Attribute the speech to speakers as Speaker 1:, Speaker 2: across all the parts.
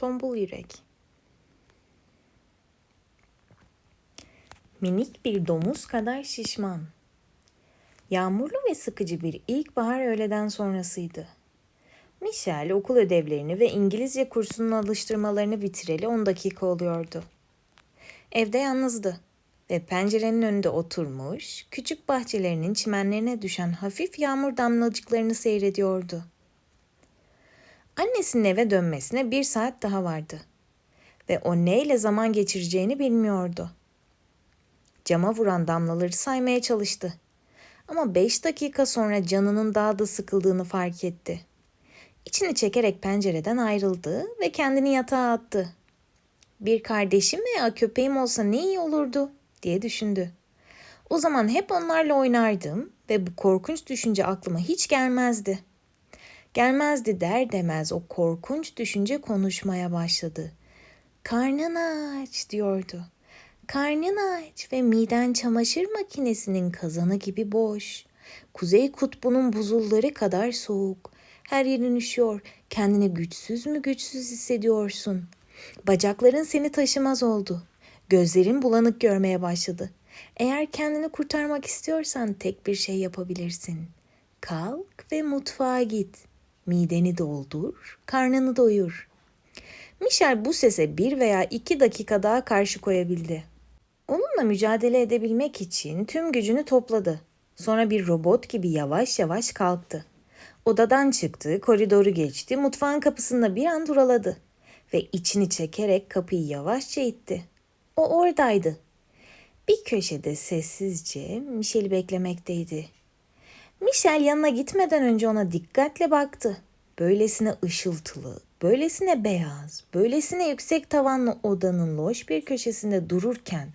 Speaker 1: Tombul Yürek Minik bir domuz kadar şişman. Yağmurlu ve sıkıcı bir ilkbahar öğleden sonrasıydı. Michel okul ödevlerini ve İngilizce kursunun alıştırmalarını bitireli 10 dakika oluyordu. Evde yalnızdı ve pencerenin önünde oturmuş, küçük bahçelerinin çimenlerine düşen hafif yağmur damlacıklarını seyrediyordu. Annesinin eve dönmesine bir saat daha vardı ve o neyle zaman geçireceğini bilmiyordu. Cama vuran damlaları saymaya çalıştı. Ama beş dakika sonra canının daha da sıkıldığını fark etti. İçini çekerek pencereden ayrıldı ve kendini yatağa attı. Bir kardeşim veya köpeğim olsa ne iyi olurdu diye düşündü. O zaman hep onlarla oynardım ve bu korkunç düşünce aklıma hiç gelmezdi. Gelmezdi der demez o korkunç düşünce konuşmaya başladı. Karnın aç diyordu. Karnın aç ve miden çamaşır makinesinin kazanı gibi boş. Kuzey kutbunun buzulları kadar soğuk. Her yerin üşüyor. Kendini güçsüz mü güçsüz hissediyorsun. Bacakların seni taşımaz oldu. Gözlerin bulanık görmeye başladı. Eğer kendini kurtarmak istiyorsan tek bir şey yapabilirsin. Kalk ve mutfağa git. Mideni doldur, karnını doyur. Michel bu sese bir veya iki dakika daha karşı koyabildi. Onunla mücadele edebilmek için tüm gücünü topladı. Sonra bir robot gibi yavaş yavaş kalktı. Odadan çıktı, koridoru geçti, mutfağın kapısında bir an duraladı ve içini çekerek kapıyı yavaşça itti. O oradaydı. Bir köşede sessizce Michel'i beklemekteydi. Michel yanına gitmeden önce ona dikkatle baktı. Böylesine ışıltılı, böylesine beyaz, böylesine yüksek tavanlı odanın loş bir köşesinde dururken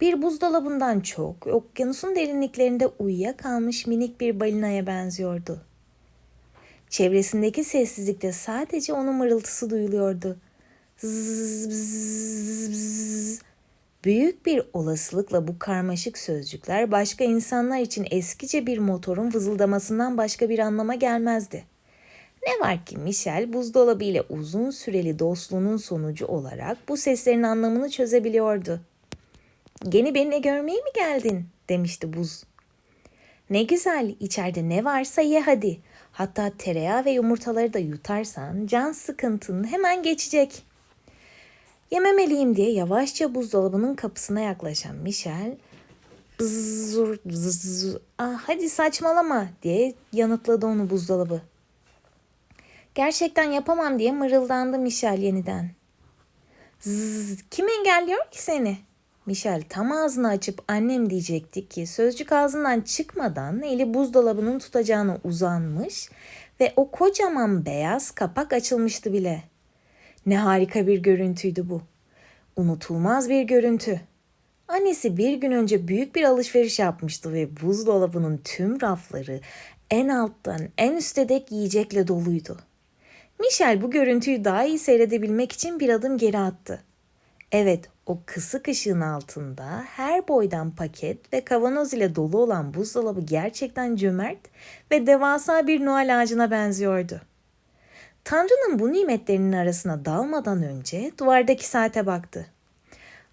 Speaker 1: bir buzdolabından çok okyanusun derinliklerinde uyuyakalmış minik bir balinaya benziyordu. Çevresindeki sessizlikte sadece onun mırıltısı duyuluyordu. Zzz, bzz, bzz. Büyük bir olasılıkla bu karmaşık sözcükler başka insanlar için eskice bir motorun vızıldamasından başka bir anlama gelmezdi. Ne var ki Michel buzdolabı ile uzun süreli dostluğunun sonucu olarak bu seslerin anlamını çözebiliyordu. Gene benimle görmeye mi geldin? demişti buz. Ne güzel, içeride ne varsa ye hadi. Hatta tereyağı ve yumurtaları da yutarsan can sıkıntın hemen geçecek. Yememeliyim diye yavaşça buzdolabının kapısına yaklaşan Michel, bzzz, bzzz, ah hadi saçmalama diye yanıtladı onu buzdolabı. Gerçekten yapamam diye mırıldandı Michel yeniden. Zzz, kim engelliyor ki seni? Michel tam ağzını açıp annem diyecekti ki sözcük ağzından çıkmadan eli buzdolabının tutacağına uzanmış ve o kocaman beyaz kapak açılmıştı bile. Ne harika bir görüntüydü bu. Unutulmaz bir görüntü. Annesi bir gün önce büyük bir alışveriş yapmıştı ve buzdolabının tüm rafları en alttan en üste dek yiyecekle doluydu. Michel bu görüntüyü daha iyi seyredebilmek için bir adım geri attı. Evet, o kısık ışığın altında her boydan paket ve kavanoz ile dolu olan buzdolabı gerçekten cömert ve devasa bir Noel ağacına benziyordu. Tanrı'nın bu nimetlerinin arasına dalmadan önce duvardaki saate baktı.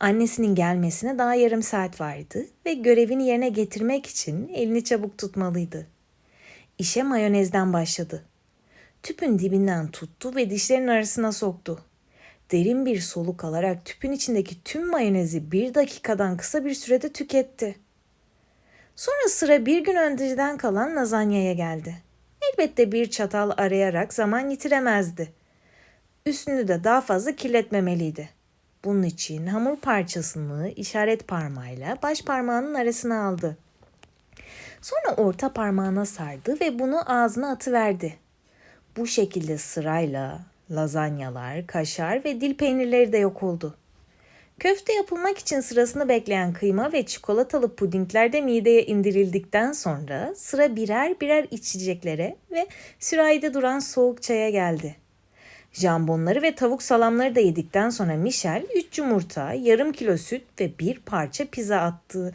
Speaker 1: Annesinin gelmesine daha yarım saat vardı ve görevini yerine getirmek için elini çabuk tutmalıydı. İşe mayonezden başladı. Tüpün dibinden tuttu ve dişlerin arasına soktu. Derin bir soluk alarak tüpün içindeki tüm mayonezi bir dakikadan kısa bir sürede tüketti. Sonra sıra bir gün önceden kalan lazanyaya geldi. Elbette bir çatal arayarak zaman yitiremezdi. Üstünü de daha fazla kirletmemeliydi. Bunun için hamur parçasını işaret parmağıyla baş parmağının arasına aldı. Sonra orta parmağına sardı ve bunu ağzına atıverdi. Bu şekilde sırayla lazanyalar, kaşar ve dil peynirleri de yok oldu. Köfte yapılmak için sırasını bekleyen kıyma ve çikolatalı pudingler de mideye indirildikten sonra sıra birer birer içeceklere ve sürahide duran soğuk çaya geldi. Jambonları ve tavuk salamları da yedikten sonra Michel 3 yumurta, yarım kilo süt ve bir parça pizza attı.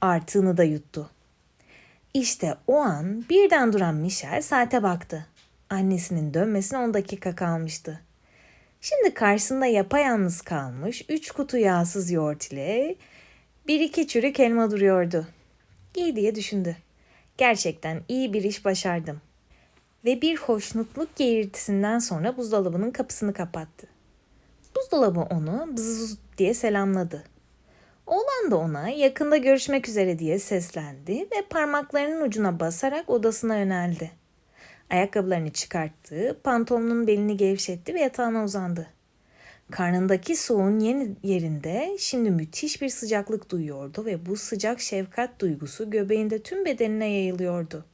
Speaker 1: Artığını da yuttu. İşte o an birden duran Michel saate baktı. Annesinin dönmesine 10 dakika kalmıştı. Şimdi karşısında yapayalnız kalmış üç kutu yağsız yoğurt ile bir iki çürük elma duruyordu. İyi diye düşündü. Gerçekten iyi bir iş başardım. Ve bir hoşnutluk geğirtisinden sonra buzdolabının kapısını kapattı. Buzdolabı onu bızız diye selamladı. Oğlan da ona yakında görüşmek üzere diye seslendi ve parmaklarının ucuna basarak odasına yöneldi. Ayakkabılarını çıkarttı, pantolonunun belini gevşetti ve yatağına uzandı. Karnındaki soğun yeni yerinde şimdi müthiş bir sıcaklık duyuyordu ve bu sıcak şefkat duygusu göbeğinde tüm bedenine yayılıyordu.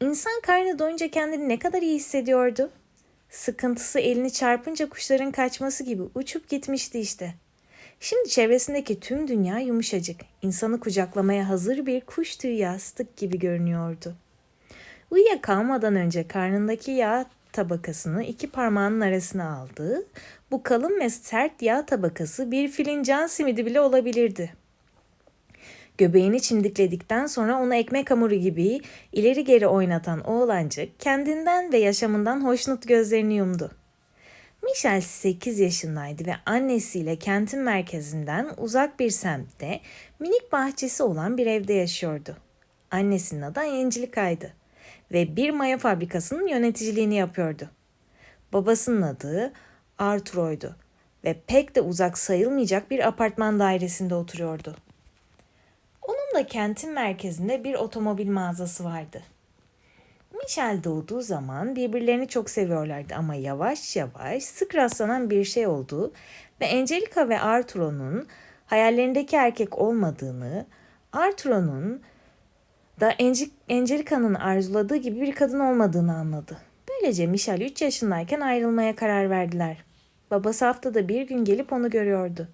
Speaker 1: İnsan karnı doyunca kendini ne kadar iyi hissediyordu. Sıkıntısı elini çarpınca kuşların kaçması gibi uçup gitmişti işte. Şimdi çevresindeki tüm dünya yumuşacık, insanı kucaklamaya hazır bir kuş tüyü yastık gibi görünüyordu. Uyuyakalmadan önce karnındaki yağ tabakasını iki parmağının arasına aldı. Bu kalın ve sert yağ tabakası bir fincan simidi bile olabilirdi. Göbeğini çimdikledikten sonra onu ekmek hamuru gibi ileri geri oynatan oğlancık kendinden ve yaşamından hoşnut gözlerini yumdu. Michel 8 yaşındaydı ve annesiyle kentin merkezinden uzak bir semtte minik bahçesi olan bir evde yaşıyordu. Annesinin adı Angelika'ydı ve bir maya fabrikasının yöneticiliğini yapıyordu. Babasının adı Arturo'ydu ve pek de uzak sayılmayacak bir apartman dairesinde oturuyordu. Onun da kentin merkezinde bir otomobil mağazası vardı. Michel doğduğu zaman birbirlerini çok seviyorlardı ama yavaş yavaş sık rastlanan bir şey oldu ve Angelica ve Arturo'nun hayallerindeki erkek olmadığını, Arturo'nun da Angelica'nın arzuladığı gibi bir kadın olmadığını anladı. Böylece Michel 3 yaşındayken ayrılmaya karar verdiler. Babası haftada bir gün gelip onu görüyordu.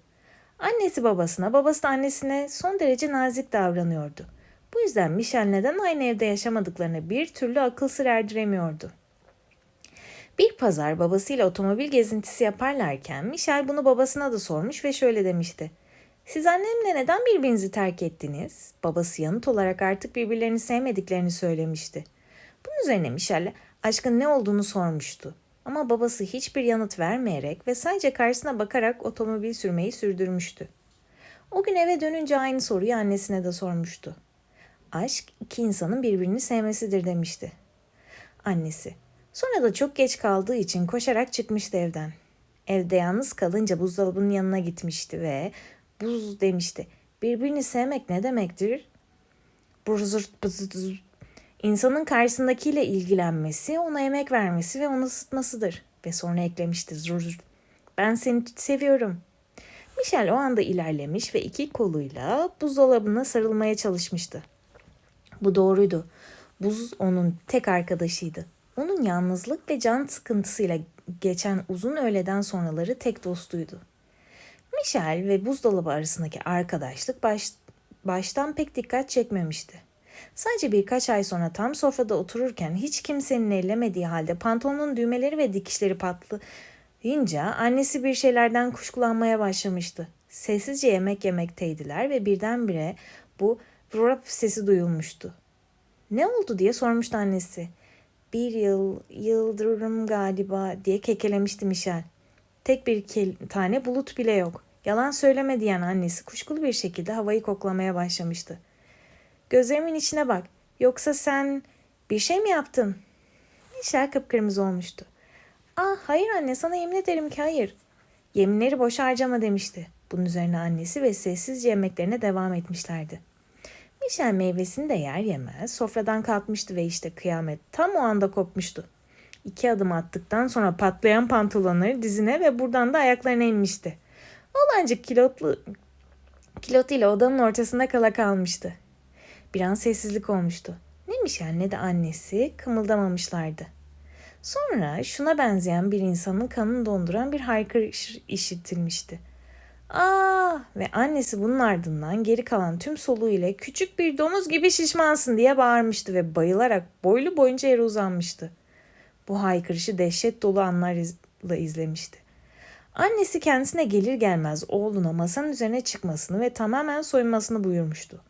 Speaker 1: Annesi babasına, babası da annesine son derece nazik davranıyordu. Bu yüzden Michel neden aynı evde yaşamadıklarını bir türlü akıl sır erdiremiyordu. Bir pazar babasıyla otomobil gezintisi yaparlarken Michel bunu babasına da sormuş ve şöyle demişti. Siz annemle neden birbirinizi terk ettiniz? Babası yanıt olarak artık birbirlerini sevmediklerini söylemişti. Bunun üzerine Michel aşkın ne olduğunu sormuştu. Ama babası hiçbir yanıt vermeyerek ve sadece karşısına bakarak otomobil sürmeyi sürdürmüştü. O gün eve dönünce aynı soruyu annesine de sormuştu. Aşk iki insanın birbirini sevmesidir demişti. Annesi. Sonra da çok geç kaldığı için koşarak çıkmıştı evden. Evde yalnız kalınca buzdolabının yanına gitmişti ve buz demişti. Birbirini sevmek ne demektir? Burzurt bızıt İnsanın karşısındakiyle ilgilenmesi, ona emek vermesi ve onu ısıtmasıdır. Ve sonra eklemişti zur Ben seni seviyorum. Michel o anda ilerlemiş ve iki koluyla buzdolabına sarılmaya çalışmıştı. Bu doğruydu. Buz onun tek arkadaşıydı. Onun yalnızlık ve can sıkıntısıyla geçen uzun öğleden sonraları tek dostuydu. Michel ve buzdolabı arasındaki arkadaşlık baş, baştan pek dikkat çekmemişti. Sadece birkaç ay sonra tam sofrada otururken hiç kimsenin ellemediği halde pantolonun düğmeleri ve dikişleri patlayınca annesi bir şeylerden kuşkulanmaya başlamıştı. Sessizce yemek yemekteydiler ve birdenbire bu vrap sesi duyulmuştu. Ne oldu diye sormuştu annesi. Bir yıl, yıldırım galiba diye kekelemişti Michel. Tek bir tane bulut bile yok. Yalan söyleme diyen annesi kuşkulu bir şekilde havayı koklamaya başlamıştı. Gözlerimin içine bak. Yoksa sen bir şey mi yaptın? Michel kıpkırmızı olmuştu. Ah hayır anne sana yemin ederim ki hayır. Yeminleri boş harcama demişti. Bunun üzerine annesi ve sessizce yemeklerine devam etmişlerdi. Michel meyvesini de yer yemez sofradan kalkmıştı ve işte kıyamet tam o anda kopmuştu. İki adım attıktan sonra patlayan pantolonları dizine ve buradan da ayaklarına inmişti. Oğlancık kilotlu kilotuyla odanın ortasında kala kalmıştı. Bir an sessizlik olmuştu. Ne Michel ne de annesi kımıldamamışlardı. Sonra şuna benzeyen bir insanın kanını donduran bir haykırış işitilmişti. Aa ve annesi bunun ardından geri kalan tüm soluğu ile küçük bir domuz gibi şişmansın diye bağırmıştı ve bayılarak boylu boyunca yere uzanmıştı. Bu haykırışı dehşet dolu anlarla izlemişti. Annesi kendisine gelir gelmez oğluna masanın üzerine çıkmasını ve tamamen soyunmasını buyurmuştu.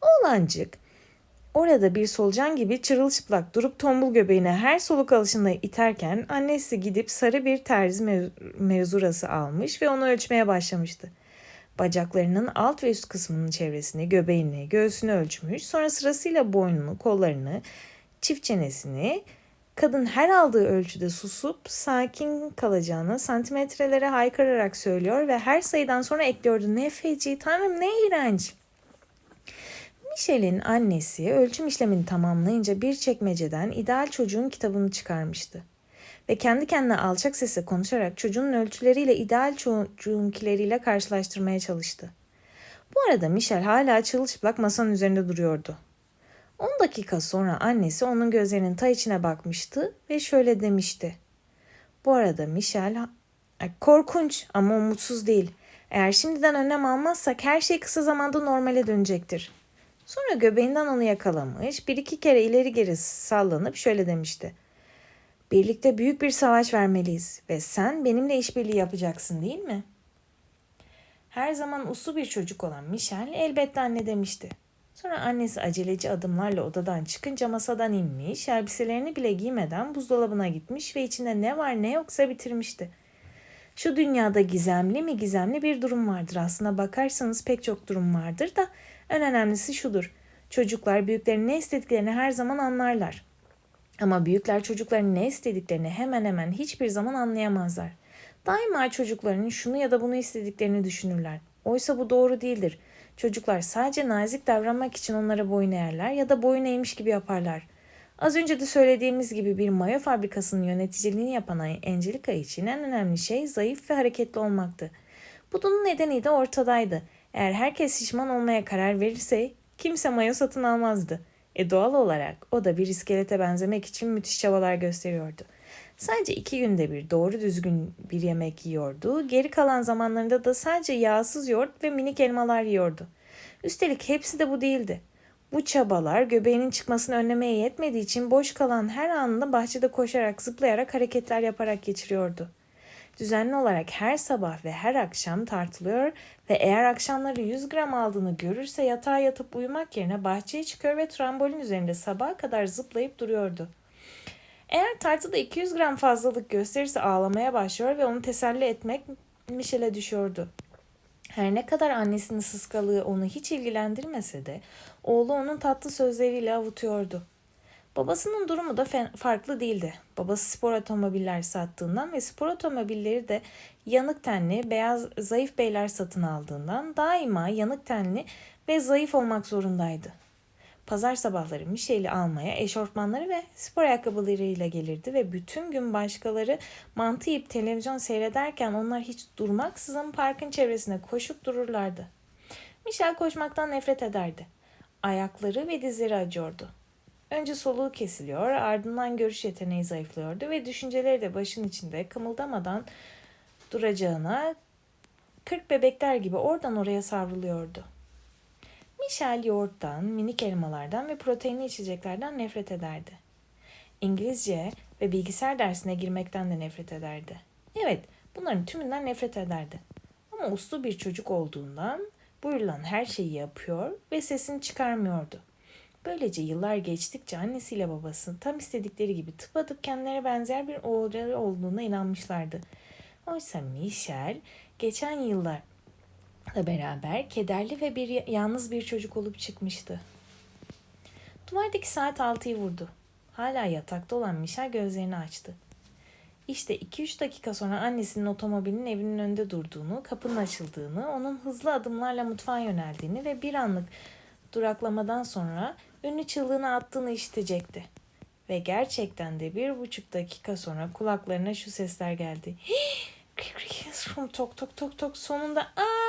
Speaker 1: Oğlancık Orada bir solucan gibi çırılçıplak durup tombul göbeğine her soluk alışında iterken annesi gidip sarı bir terzi mev- mevzurası almış ve onu ölçmeye başlamıştı. Bacaklarının alt ve üst kısmının çevresini, göbeğini, göğsünü ölçmüş. Sonra sırasıyla boynunu, kollarını, çift çenesini, kadın her aldığı ölçüde susup sakin kalacağını santimetrelere haykırarak söylüyor ve her sayıdan sonra ekliyordu. Ne feci, tanrım ne iğrenç. Michel'in annesi ölçüm işlemini tamamlayınca bir çekmeceden ideal çocuğun kitabını çıkarmıştı. Ve kendi kendine alçak sesle konuşarak çocuğun ölçüleriyle ideal çocuğunkileriyle karşılaştırmaya çalıştı. Bu arada Michel hala çırılçıplak masanın üzerinde duruyordu. 10 dakika sonra annesi onun gözlerinin ta içine bakmıştı ve şöyle demişti. Bu arada Michel korkunç ama umutsuz değil. Eğer şimdiden önlem almazsak her şey kısa zamanda normale dönecektir. Sonra göbeğinden onu yakalamış, bir iki kere ileri geri sallanıp şöyle demişti. Birlikte büyük bir savaş vermeliyiz ve sen benimle işbirliği yapacaksın değil mi? Her zaman uslu bir çocuk olan Michel elbette anne demişti. Sonra annesi aceleci adımlarla odadan çıkınca masadan inmiş, elbiselerini bile giymeden buzdolabına gitmiş ve içinde ne var ne yoksa bitirmişti. Şu dünyada gizemli mi gizemli bir durum vardır. Aslına bakarsanız pek çok durum vardır da en önemlisi şudur. Çocuklar büyüklerin ne istediklerini her zaman anlarlar. Ama büyükler çocukların ne istediklerini hemen hemen hiçbir zaman anlayamazlar. Daima çocukların şunu ya da bunu istediklerini düşünürler. Oysa bu doğru değildir. Çocuklar sadece nazik davranmak için onlara boyun eğerler ya da boyun eğmiş gibi yaparlar. Az önce de söylediğimiz gibi bir mayo fabrikasının yöneticiliğini yapan Angelica için en önemli şey zayıf ve hareketli olmaktı. Bunun nedeni de ortadaydı. Eğer herkes şişman olmaya karar verirse kimse mayo satın almazdı. E doğal olarak o da bir iskelete benzemek için müthiş çabalar gösteriyordu. Sadece iki günde bir doğru düzgün bir yemek yiyordu. Geri kalan zamanlarında da sadece yağsız yoğurt ve minik elmalar yiyordu. Üstelik hepsi de bu değildi. Bu çabalar göbeğinin çıkmasını önlemeye yetmediği için boş kalan her anında bahçede koşarak, zıplayarak, hareketler yaparak geçiriyordu. Düzenli olarak her sabah ve her akşam tartılıyor ve eğer akşamları 100 gram aldığını görürse yatağa yatıp uyumak yerine bahçeye çıkıyor ve trambolin üzerinde sabaha kadar zıplayıp duruyordu. Eğer tartıda 200 gram fazlalık gösterirse ağlamaya başlıyor ve onu teselli etmek Michel'e düşüyordu. Her ne kadar annesinin sıskalığı onu hiç ilgilendirmese de oğlu onun tatlı sözleriyle avutuyordu. Babasının durumu da farklı değildi. Babası spor otomobiller sattığından ve spor otomobilleri de yanık tenli, beyaz, zayıf beyler satın aldığından daima yanık tenli ve zayıf olmak zorundaydı. Pazar sabahları Michel'i almaya eşortmanları ve spor ayakkabılarıyla gelirdi ve bütün gün başkaları mantı yiyip televizyon seyrederken onlar hiç durmaksızın parkın çevresine koşup dururlardı. Michel koşmaktan nefret ederdi. Ayakları ve dizleri acıyordu. Önce soluğu kesiliyor, ardından görüş yeteneği zayıflıyordu ve düşünceleri de başın içinde kımıldamadan duracağına kırk bebekler gibi oradan oraya savruluyordu. Michel yoğurttan, minik elmalardan ve proteinli içeceklerden nefret ederdi. İngilizce ve bilgisayar dersine girmekten de nefret ederdi. Evet, bunların tümünden nefret ederdi. Ama uslu bir çocuk olduğundan buyurulan her şeyi yapıyor ve sesini çıkarmıyordu. Böylece yıllar geçtikçe annesiyle babası tam istedikleri gibi tıpatıp kendilerine benzer bir oğulları olduğuna inanmışlardı. Oysa Michel geçen yıllar beraber kederli ve bir yalnız bir çocuk olup çıkmıştı. Duvardaki saat altıyı vurdu. Hala yatakta olan Michel gözlerini açtı. İşte 2-3 dakika sonra annesinin otomobilinin evinin önünde durduğunu, kapının açıldığını, onun hızlı adımlarla mutfağa yöneldiğini ve bir anlık duraklamadan sonra ünlü çığlığını attığını işitecekti. Ve gerçekten de bir buçuk dakika sonra kulaklarına şu sesler geldi. tok tok tok tok sonunda aa!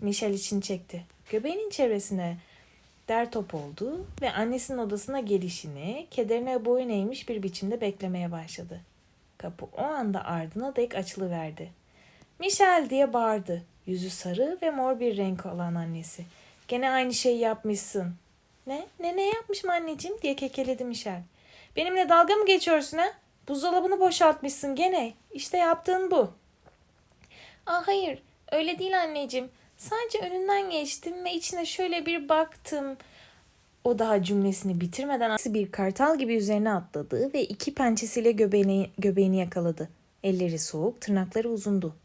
Speaker 1: Michel için çekti. Göbeğinin çevresine der top oldu ve annesinin odasına gelişini kederine boyun eğmiş bir biçimde beklemeye başladı. Kapı o anda ardına dek açılıverdi. Michel diye bağırdı. Yüzü sarı ve mor bir renk olan annesi. Gene aynı şeyi yapmışsın. Ne? Ne ne yapmışım anneciğim diye kekeledi Michel. Benimle dalga mı geçiyorsun ha? Buzdolabını boşaltmışsın gene. İşte yaptığın bu. Aa hayır öyle değil anneciğim. Sadece önünden geçtim ve içine şöyle bir baktım. O daha cümlesini bitirmeden bir kartal gibi üzerine atladı ve iki pençesiyle göbeğini, göbeğini yakaladı. Elleri soğuk, tırnakları uzundu.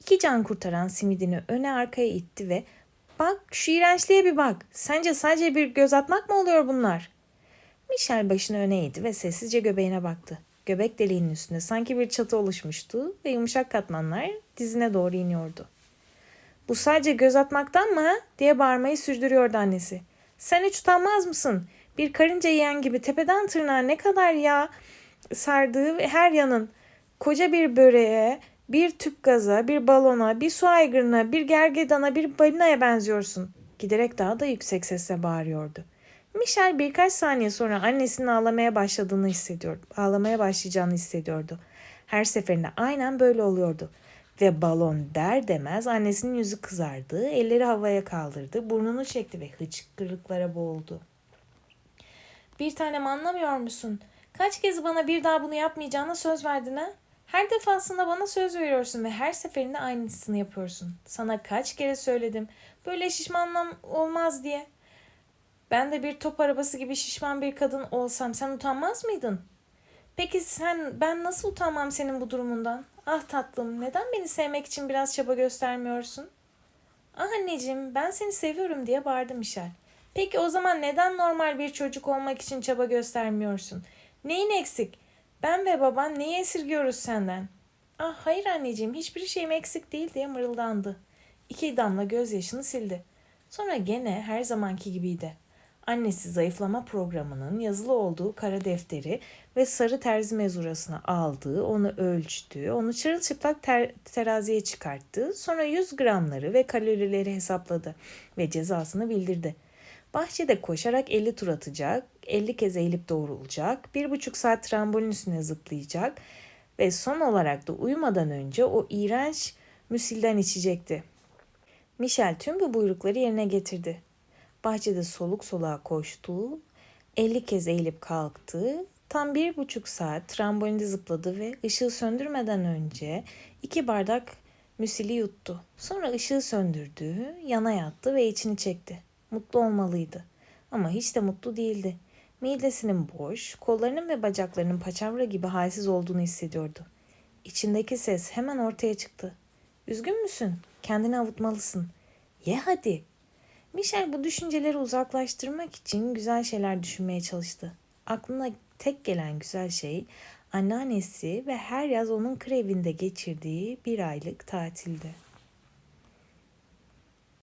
Speaker 1: İki can kurtaran simidini öne arkaya itti ve ''Bak şu iğrençliğe bir bak. Sence sadece bir göz atmak mı oluyor bunlar?'' Michel başını öne eğdi ve sessizce göbeğine baktı. Göbek deliğinin üstünde sanki bir çatı oluşmuştu ve yumuşak katmanlar dizine doğru iniyordu. Bu sadece göz atmaktan mı diye bağırmayı sürdürüyordu annesi. Sen hiç utanmaz mısın? Bir karınca yiyen gibi tepeden tırnağa ne kadar yağ sardığı her yanın koca bir böreğe, bir tüp gaza, bir balona, bir su aygırına, bir gergedana, bir balinaya benziyorsun. Giderek daha da yüksek sesle bağırıyordu. Michel birkaç saniye sonra annesinin ağlamaya başladığını hissediyordu. Ağlamaya başlayacağını hissediyordu. Her seferinde aynen böyle oluyordu. Ve balon der demez annesinin yüzü kızardı, elleri havaya kaldırdı, burnunu çekti ve hıçkırıklara boğuldu. Bir tanem anlamıyor musun? Kaç kez bana bir daha bunu yapmayacağına söz verdin ha? Her defasında bana söz veriyorsun ve her seferinde aynısını yapıyorsun. Sana kaç kere söyledim böyle şişmanlam olmaz diye. Ben de bir top arabası gibi şişman bir kadın olsam sen utanmaz mıydın? Peki sen ben nasıl utanmam senin bu durumundan? Ah tatlım neden beni sevmek için biraz çaba göstermiyorsun? Ah anneciğim ben seni seviyorum diye bağırdı Michel. Peki o zaman neden normal bir çocuk olmak için çaba göstermiyorsun? Neyin eksik? Ben ve baban neyi esirgiyoruz senden? Ah hayır anneciğim hiçbir şeyim eksik değil diye mırıldandı. İki damla gözyaşını sildi. Sonra gene her zamanki gibiydi. Annesi zayıflama programının yazılı olduğu kara defteri ve sarı terzi mezurasını aldı, onu ölçtü, onu çırılçıplak ter- teraziye çıkarttı, sonra 100 gramları ve kalorileri hesapladı ve cezasını bildirdi. Bahçede koşarak 50 tur atacak, 50 kez eğilip doğrulacak, bir buçuk saat trambolin üstüne zıplayacak ve son olarak da uyumadan önce o iğrenç müsilden içecekti. Michel tüm bu buyrukları yerine getirdi. Bahçede soluk soluğa koştu, 50 kez eğilip kalktı, tam bir buçuk saat trambolinde zıpladı ve ışığı söndürmeden önce iki bardak müsili yuttu. Sonra ışığı söndürdü, yana yattı ve içini çekti. Mutlu olmalıydı. Ama hiç de mutlu değildi. Midesinin boş, kollarının ve bacaklarının paçavra gibi halsiz olduğunu hissediyordu. İçindeki ses hemen ortaya çıktı. Üzgün müsün? Kendini avutmalısın. Ye hadi. Michel bu düşünceleri uzaklaştırmak için güzel şeyler düşünmeye çalıştı. Aklına tek gelen güzel şey anneannesi ve her yaz onun krevinde geçirdiği bir aylık tatildi.